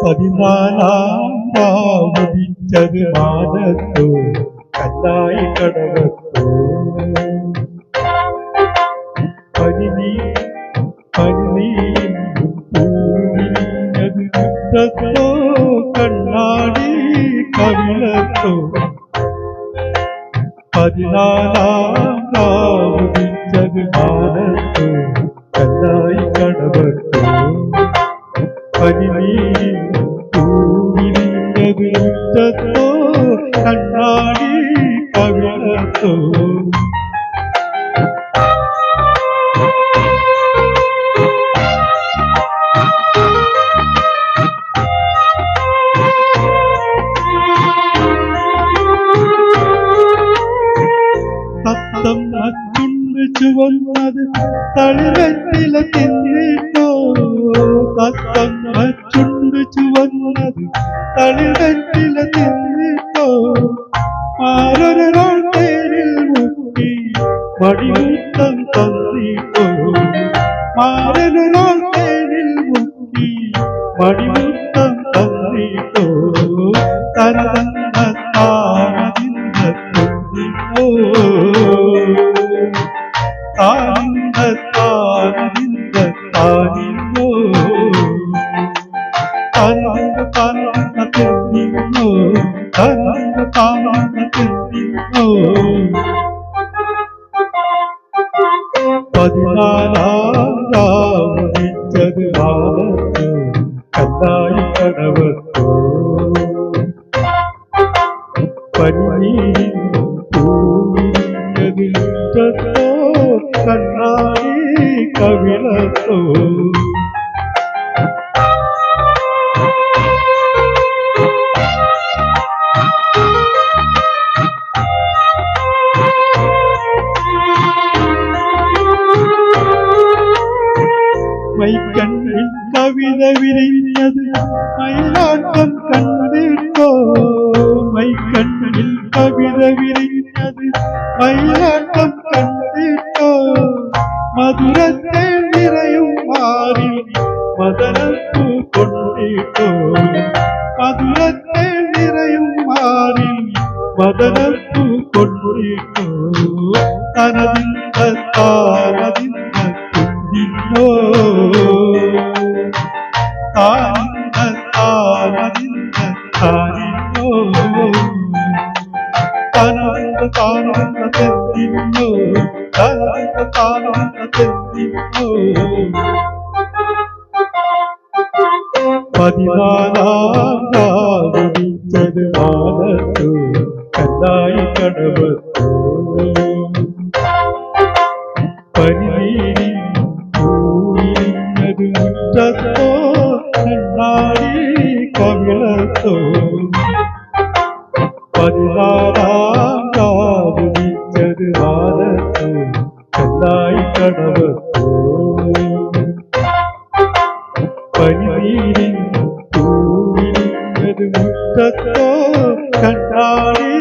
പതിനാലാം രാവുദിച്ചത് മാനത്തോ കല്ലായി കടവത്തോ പനിനീ പനിനീ പൂവിനത് മുറ്റത്തോ കണ്ണാടി കവിളത്തോ പതിനാലാം രാവുദിച്ചത് മാനത്തോ കല്ലായി കടവത്തോ പനിനീ മുറ്റത്തോ കണ്ണാടി കവിളത്തോ ചുവന്നത് തളിരത്തില തിന്നിട്ടോ തത്തം അച്ചുണ്ട് ചുവന്നത് തളിരത്തില തിന്നിട്ടോ ആരൊരാൾ പേരിൽ മുക്കി മടിമുത്തം തന്നിട്ടോ. മാരനൊരാൾ പേരിൽ മുക്കി മടിമുത്തം തന്നിട്ടോ. തരതന്ന താനിന്ന താനതിന്ന താനിന്നോ താനന്ദ താനന്ദ തുന്നിന്നോ താനന്ദ താനന്ദ തുന്നിന്നോ പതിനാലാവിച്ചത് കല്ലായി കടവത്തോ പനിനീരിൻ പൂവിനതിലുറ്റത്തോ కన్నాయి కవిలతో மைக்கண்ணில் கவிதை விரிந்தது மயிலாட்டம் கண்டிருந்தோ. மைக்கண்ணில் கவிதை விரிந்தது மயிலாட்டம் മധുരത്തെ നിറയും മാറി മദനത്തു കൊണ്ടിട്ടോ. മധുരത്തെ നിറയും മാറി മദനത്തു കൊണ്ടിട്ടോ. തനതിന്ത താനതിന്ത തെന്നിന്നോ താനന്ദ താനന്ദ തെന്നിന്നോ പതിനാലാം രാവിച്ചത് മാനത്തു കല്ലായി കടവത്തു പനിനീരിൻ പൂവിനത് മുറ്റത്തോ കണ്ണാടി കവിളത്തോ പതിനാലാം പനിനീരിൻ തൂവിനത് മുത്തക്കോ കണ്ടാളി